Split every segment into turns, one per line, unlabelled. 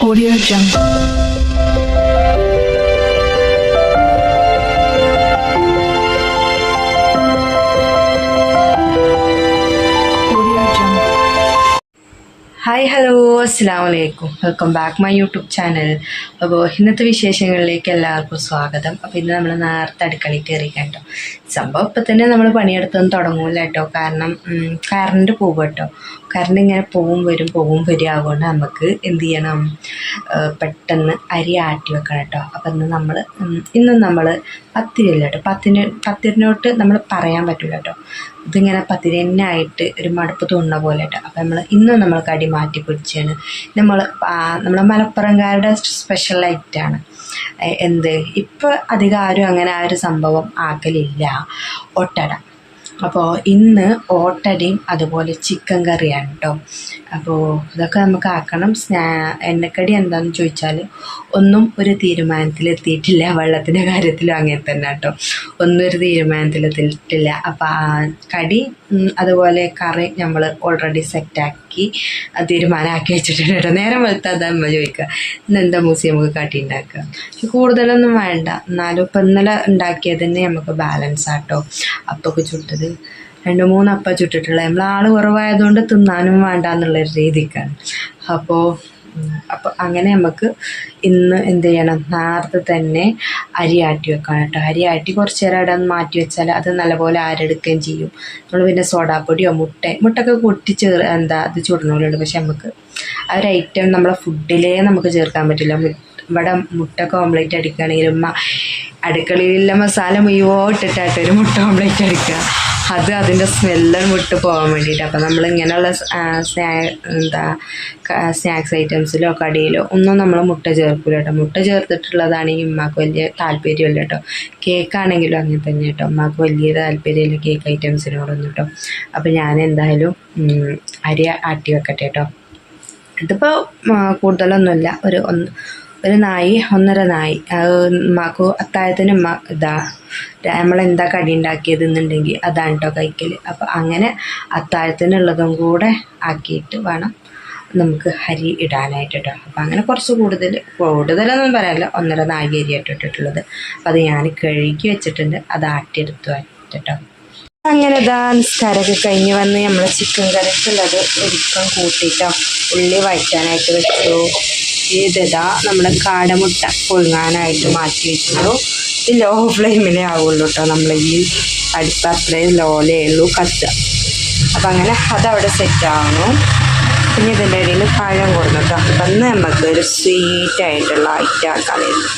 Audio Jungle.
Hi hello അസ്സാം വലൈക്കും welcome back my YouTube channel അപ്പോൾ ഇന്നത്തെ വിശേഷങ്ങളിലേക്ക് എല്ലാവർക്കും സ്വാഗതം. അപ്പോൾ ഇന്ന് നമ്മൾ നേരത്തെ അടുക്കളയിൽ കയറി കേട്ടോ. സംഭവം ഇപ്പം തന്നെ നമ്മൾ പണിയെടുത്തൊന്നും തുടങ്ങൂല കേട്ടോ. കാരണം കറണ്ട് പോകും കേട്ടോ. കറണ്ട് ഇങ്ങനെ പോവും വരും പോവും വരും ആകുകൊണ്ട് നമുക്ക് എന്ത് ചെയ്യണം? പെട്ടെന്ന് അരി ആട്ടി വെക്കണം കേട്ടോ. അപ്പം ഇന്ന് നമ്മൾ ഇന്നും നമ്മൾ പത്തിരിയല്ല കേട്ടോ. പത്തിന് പത്തിരിനോട്ട് നമ്മൾ പറയാൻ പറ്റില്ല കേട്ടോ. ഇതിങ്ങനെ പത്തിരി തന്നെ ആയിട്ട് ഒരു മടുപ്പ് തോന്നുന്ന പോലെ കേട്ടോ. അപ്പം നമ്മൾ ഇന്നും നമ്മൾ കടി മാറ്റി പിടിച്ചാണ്. നമ്മൾ നമ്മളെ മലപ്പുറംകാരുടെ സ്പെഷ്യൽ ഐറ്റാണ് എന്ത്? ഇപ്പോൾ അധികം ആരും അങ്ങനെ ആ ഒരു സംഭവം ആക്കലില്ല. ഒട്ടട അപ്പോൾ ഇന്ന് ഓട്ടടയും അതുപോലെ ചിക്കൻ കറിയാണ് കേട്ടോ. അപ്പോൾ ഇതൊക്കെ നമുക്ക് ആക്കണം. സ്നാ എണ്ണക്കടി എന്താണെന്ന് ചോദിച്ചാൽ ഒന്നും ഒരു തീരുമാനത്തിലെത്തിയിട്ടില്ല. വെള്ളത്തിന്റെ കാര്യത്തിലും അങ്ങനെ തന്നെ കേട്ടോ. ഒന്നും ഒരു തീരുമാനത്തിലെത്തിയിട്ടില്ല. അപ്പോൾ ആ കടി അതുപോലെ കറി നമ്മൾ ഓൾറെഡി സെറ്റാക്കി തീരുമാനമാക്കി വെച്ചിട്ടുണ്ട് കേട്ടോ. നേരം വെളുത്താൽ അതാ അമ്മ ചോദിക്കുക. ഇന്ന് എന്താ മൂസി നമുക്ക് കടി ഉണ്ടാക്കുക? കൂടുതലൊന്നും വേണ്ട. എന്നാലും ഇപ്പം ഇന്നലെ ഉണ്ടാക്കിയത് തന്നെ നമുക്ക് ബാലൻസ് ആട്ടോ അപ്പൊക്കെ ചുട്ടത് രണ്ട് മൂന്ന് അപ്പം ചുട്ടിട്ടുള്ളത്. നമ്മൾ ആൾ കുറവായതുകൊണ്ട് തിന്നാനും വേണ്ട എന്നുള്ളൊരു രീതിക്കാണ്. അപ്പോൾ അപ്പോൾ അങ്ങനെ നമുക്ക് ഇന്ന് എന്ത് ചെയ്യണം? നേരത്തെ തന്നെ അരി ആട്ടി വെക്കണം കേട്ടോ. അരി ആട്ടി കുറച്ച് നേരം ഇടാൻ മാറ്റി വെച്ചാൽ അത് നല്ലപോലെ ആരെടുക്കുകയും ചെയ്യും. നമ്മൾ പിന്നെ സോഡാപ്പൊടിയോ മുട്ട മുട്ടൊക്കെ കൊട്ടി ചേർ എന്താ അത് ചുടുന്നവരുണ്ട് പക്ഷെ നമുക്ക് ആ ഒരു ഐറ്റം നമ്മളെ ഫുഡിലേ നമുക്ക് ചേർക്കാൻ പറ്റില്ല. ഇവിടെ മുട്ട ഓംലേറ്റ് അടിക്കുകയാണെങ്കിൽ ഉമ്മ അടുക്കളയിലെ മസാല മുഴുവൻ ഇട്ടിട്ടായിട്ട് ഒരു മുട്ട ഓംലേറ്റ് അടിക്കുക. അത് അതിന്റെ സ്മെല്ലും വിട്ട് പോകാൻ വേണ്ടിയിട്ട്. അപ്പോൾ നമ്മൾ ഇങ്ങനെയുള്ള എന്താ സ്നാക്സ് ഐറ്റംസിലോ കടിയിലോ ഒന്നും നമ്മൾ മുട്ട ചേർക്കില്ല കേട്ടോ. മുട്ട ചേർത്തിട്ടുള്ളതാണെങ്കിൽ ഉമ്മാക്ക് വലിയ താല്പര്യമില്ല കേട്ടോ. കേക്കാണെങ്കിലും അങ്ങനെ തന്നെ കേട്ടോ. ഉമ്മാക്ക് വലിയ താല്പര്യമില്ല കേക്ക് ഐറ്റംസിനോടൊന്നും കേട്ടോ. അപ്പോൾ ഞാൻ എന്തായാലും അരി ആട്ടി വെക്കട്ടെ കേട്ടോ. ഇതിപ്പോൾ കൂടുതലൊന്നുമില്ല. ഒരു ഒന്ന് ഒരു നായി ഒന്നര നായി. ഉമ്മാക്കു അത്താഴത്തിന് ഉമ്മ ഇതാ നമ്മളെന്താ കടി ഉണ്ടാക്കിയത് എന്നുണ്ടെങ്കിൽ അതാണ് കേട്ടോ കഴിക്കൽ അപ്പോൾ അങ്ങനെ അത്താഴത്തിനുള്ളതും കൂടെ ആക്കിയിട്ട് വേണം നമുക്ക് അരി ഇടാനായിട്ട് കേട്ടോ അപ്പോൾ അങ്ങനെ കുറച്ച് കൂടുതൽ കൂടുതലൊന്നും പറയാനില്ല ഒന്നര നാഴി അരിയായിട്ട് ഇട്ടിട്ടുള്ളത്. അപ്പോൾ അത് ഞാൻ കഴുകി വെച്ചിട്ടുണ്ട് അത് ആട്ടിയെടുത്തു കേട്ടോ അങ്ങനെ ഇതാ നിസ്കാരമൊക്കെ കഴിഞ്ഞ് വന്ന് നമ്മൾ ചിക്കൻ കറിക്കുള്ളത് ഒരുക്കം കൂട്ടിയിട്ടോ ഉള്ളി വഴറ്റാനായിട്ട് വെച്ചു. ഇതിതാ നമ്മൾ കാടമുട്ട പുഴുങ്ങാനായിട്ട് മാറ്റി വെച്ചു ഇത് ലോ ഫ്ലെയിമിലേ ആവുള്ളൂ കേട്ടോ നമ്മൾ ഈ അടുപ്പ് അത്രയും ലോലേ ഉള്ളൂ കത്തുക അപ്പം അങ്ങനെ അതവിടെ സെറ്റ് ആവുന്നു. പിന്നെ ഇതിന്റെ ഇടയിൽ പഴം കൊടുന്നു കേട്ടോ അപ്പം ഇന്ന് നമുക്ക് ഒരു സ്വീറ്റ് ആയിട്ടുള്ള ഐറ്റം വേണ്ടി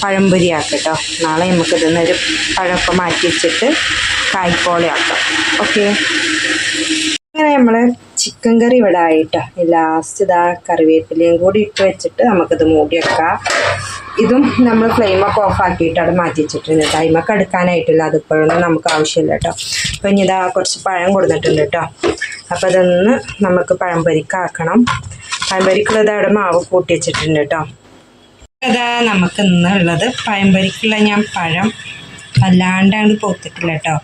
പഴംപൊരി ആക്കട്ടോ നാളെ നമുക്ക് ഇതിന്നൊരു പഴമൊക്കെ മാറ്റി വെച്ചിട്ട് കായ്പോളെ ആക്കാം ഓക്കെ അങ്ങനെ നമ്മൾ ചിക്കൻ കറി ഇവിടെ ആയിട്ടോ. ലാസ്റ്റ് ഇതാ കറിവേപ്പിലയും കൂടി ഇട്ട് വെച്ചിട്ട് നമുക്കിത് മൂടി വെക്കാം. ഇതും നമ്മൾ ഫ്ലെയിമൊക്കെ ഓഫ് ആക്കിയിട്ട് അവിടെ മാറ്റി വെച്ചിട്ടുണ്ട് ടൈമൊക്കെ എടുക്കാനായിട്ടില്ല അതിപ്പോഴൊന്നും നമുക്ക് ആവശ്യമില്ല കേട്ടോ അപ്പം ഇനി ഇതാ കുറച്ച് പഴം കൊടുത്തിട്ടുണ്ട് കേട്ടോ അപ്പോൾ അതൊന്ന് നമുക്ക് പഴംപൊരിക്കാക്കണം പഴംപരിക്കുള്ളത് അവിടെ മാവ് കൂട്ടി വെച്ചിട്ടുണ്ട് കേട്ടോ അതാ നമുക്ക് ഇന്നുള്ളത് പഴംപരിക്കുള്ള ഞാൻ പഴം. വല്ലാണ്ടാണ് പോത്തിട്ടില്ല കേട്ടോ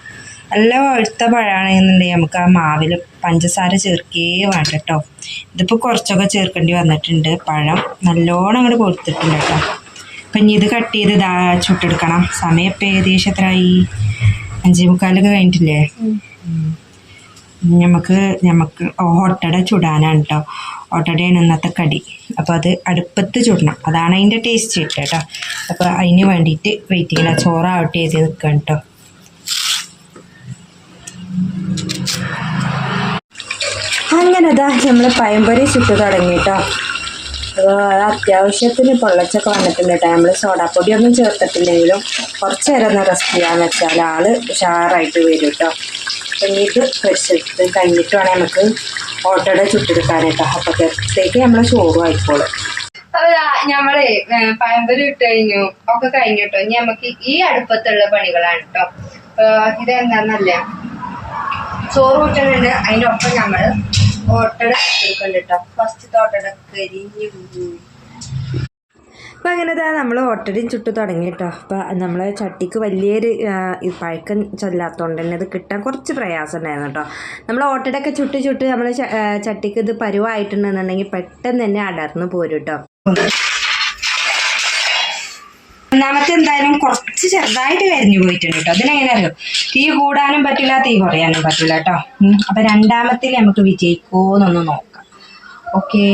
നല്ല വഴുത്ത പഴമാണെന്നുണ്ടെങ്കിൽ നമുക്ക് ആ മാവിൽ പഞ്ചസാര ചേർക്കേ വേണ്ട കേട്ടോ ഇതിപ്പോൾ കുറച്ചൊക്കെ ചേർക്കേണ്ടി വന്നിട്ടുണ്ട്. പഴം നല്ലോണം അങ്ങോട്ട് കൊടുത്തിട്ടുണ്ട് കേട്ടോ അപ്പം ഇനി ഇത് കട്ട് ചെയ്ത് ഇതാ ചുട്ടെടുക്കണം. സമയം ഇപ്പം ഏകദേശം എത്രയായി അഞ്ചേ മുക്കാലൊക്കെ കഴിഞ്ഞിട്ടില്ലേ. നമുക്ക് നമുക്ക് ഓട്ടട ചുടാനാണ് കേട്ടോ ഓട്ടടയാണ് ഇന്നത്തെ കടി. അപ്പോൾ അത് അടുപ്പത്ത് ചുടണം. അതാണ് അതിന്റെ ടേസ്റ്റ് കിട്ടുക കേട്ടോ അപ്പോൾ അതിന് വേണ്ടിയിട്ട് വെയിറ്റ് ചെയ്യണം. ചോറാവട്ടെ ചെയ്ത് നിൽക്കണം കേട്ടോ അങ്ങനെ അതാ നമ്മൾ പയമ്പൊരി ചുട്ട് തുടങ്ങി കേട്ടോ അത് അത്യാവശ്യത്തിന് പൊള്ളച്ചൊക്കെ വന്നിട്ടുണ്ട് കേട്ടോ നമ്മൾ സോഡാപ്പൊടി ഒന്നും ചേർത്തിട്ടില്ലെങ്കിലും കുറച്ച് നേരം ഒന്ന് റെസ്റ്റ് ചെയ്യാന്ന് വെച്ചാൽ ആൾ ഉഷാറായിട്ട് വരും കേട്ടോ ഇത് പരിസരത്ത് കഴിഞ്ഞിട്ട് വേണേൽ നമുക്ക് ഓട്ടോടെ ചുട്ടെടുക്കാൻ കേട്ടോ അപ്പോഴത്തേക്ക് നമ്മൾ ചോറും ആയിക്കോളും.
അപ്പൊ ഞമ്മൾ പയമ്പൊരി ഇട്ട് കഴിഞ്ഞു. ഒക്കെ കഴിഞ്ഞു കേട്ടോ ഇനി നമുക്ക് ഈ അടുപ്പത്തുള്ള പണികളാണ് കേട്ടോ ഇതെന്താന്നല്ല ചോറ് കൂട്ടുന്നുണ്ട് അതിന്റെ ഒപ്പം നമ്മൾ ഓട്ടട അങ്ങനെതാ കേട്ടോ കരിഞ്ഞു
നമ്മൾ ഓട്ടടിയും ചുട്ടു തുടങ്ങി കേട്ടോ അപ്പോൾ നമ്മളെ ചട്ടിക്ക് വലിയൊരു പഴക്കം ചെല്ലാത്തതുകൊണ്ട് തന്നെ ഇത് കിട്ടാൻ കുറച്ച് പ്രയാസം ഉണ്ടായിരുന്നു കേട്ടോ. നമ്മൾ ഓട്ടടൊക്കെ ചുട്ട് ചുട്ട് നമ്മൾ ചട്ടിക്ക് ഇത് പരുവായിട്ടുണ്ടെന്നുണ്ടെങ്കിൽ പെട്ടെന്ന് തന്നെ അടർന്നു പോരും കേട്ടോ.
ഒന്നാമത്തെ എന്തായാലും കുറച്ച് ചെറുതായിട്ട് കരിഞ്ഞു പോയിട്ടുണ്ട് കേട്ടോ. അതിനെങ്ങനെ അറിയോ? തീ കൂടാനും പറ്റില്ല തീ കുറയാനും പറ്റില്ല കേട്ടോ. അപ്പൊ രണ്ടാമത്തിൽ നമുക്ക് വിജയിക്കോന്നൊന്ന് നോക്കാം. ഓക്കെ.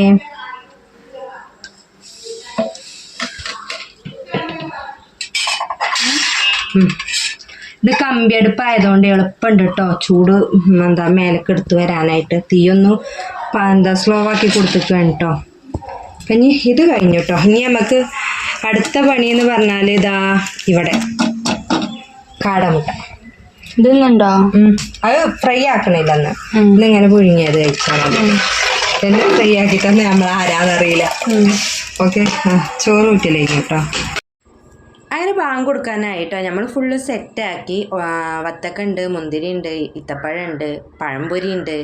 ഇത് കമ്പിയടുപ്പായതുകൊണ്ട് എളുപ്പമുണ്ട് കേട്ടോ. ചൂട് എന്താ മേലേക്ക് എടുത്തു വരാനായിട്ട്. തീയൊന്നും എന്താ സ്ലോ ആക്കി കൊടുത്തിട്ടാണ് കേട്ടോ. അപ്പം ഇനി ഇത് കഴിഞ്ഞു കേട്ടോ. ഇനി നമുക്ക് അടുത്ത പണി എന്ന് പറഞ്ഞാൽ ഇതാ ഇവിടെ. കാടമുട്ട.
ഇടുന്നുണ്ടോ.
അത് ഫ്രൈ ആക്കണില്ലെന്ന്. ഇന്നിങ്ങനെ പുഴുങ്ങിയത് കഴിച്ചാൽ എന്നെ ഫ്രൈ ആക്കി തന്നെ നമ്മൾ ആരാന്നറിയില്ല ഓക്കെ. ചോറ് ഊറ്റിലേക്ക് കേട്ടോ.
അങ്ങനെ ബാങ്ക് കൊടുക്കാനായിട്ടോ. നമ്മൾ ഫുള്ള് സെറ്റാക്കി വത്തക്ക ഉണ്ട് മുന്തിരി ഉണ്ട് ഇത്തപ്പഴം ഉണ്ട് പഴംപൊരി ഉണ്ട്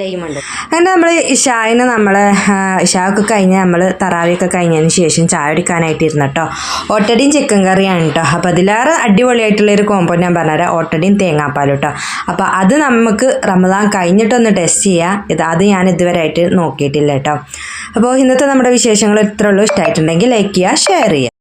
ലൈമുണ്ട്. അങ്ങനെ നമ്മൾ ഇഷായിന് നമ്മൾ ഇഷാവൊക്കെ കഴിഞ്ഞ് നമ്മൾ തറാവിയൊക്കെ കഴിഞ്ഞതിന് ശേഷം ചായ കുടിക്കാനായിട്ട് ഇരുന്ന കേട്ടോ ഓട്ടടിയും ചിക്കൻ കറിയാണ് കേട്ടോ അപ്പോൾ അതിലേറെ അടിപൊളിയായിട്ടുള്ള ഒരു കോമ്പോ ഞാൻ പറഞ്ഞുതരാം. ഓട്ടടിയും തേങ്ങാപ്പാലും കേട്ടോ അപ്പോൾ അത് നമുക്ക് റമദാൻ കഴിഞ്ഞിട്ടൊന്ന് ടെസ്റ്റ് ചെയ്യാം. ഇത് അത് ഞാൻ ഇതുവരെ ആയിട്ട് നോക്കിയിട്ടില്ല കേട്ടോ അപ്പോൾ ഇന്നത്തെ നമ്മുടെ വിശേഷങ്ങൾ ഇത്രയുള്ളൂ ഇഷ്ടമായിട്ടുണ്ടെങ്കിൽ ലൈക്ക് ചെയ്യുക ഷെയർ ചെയ്യുക.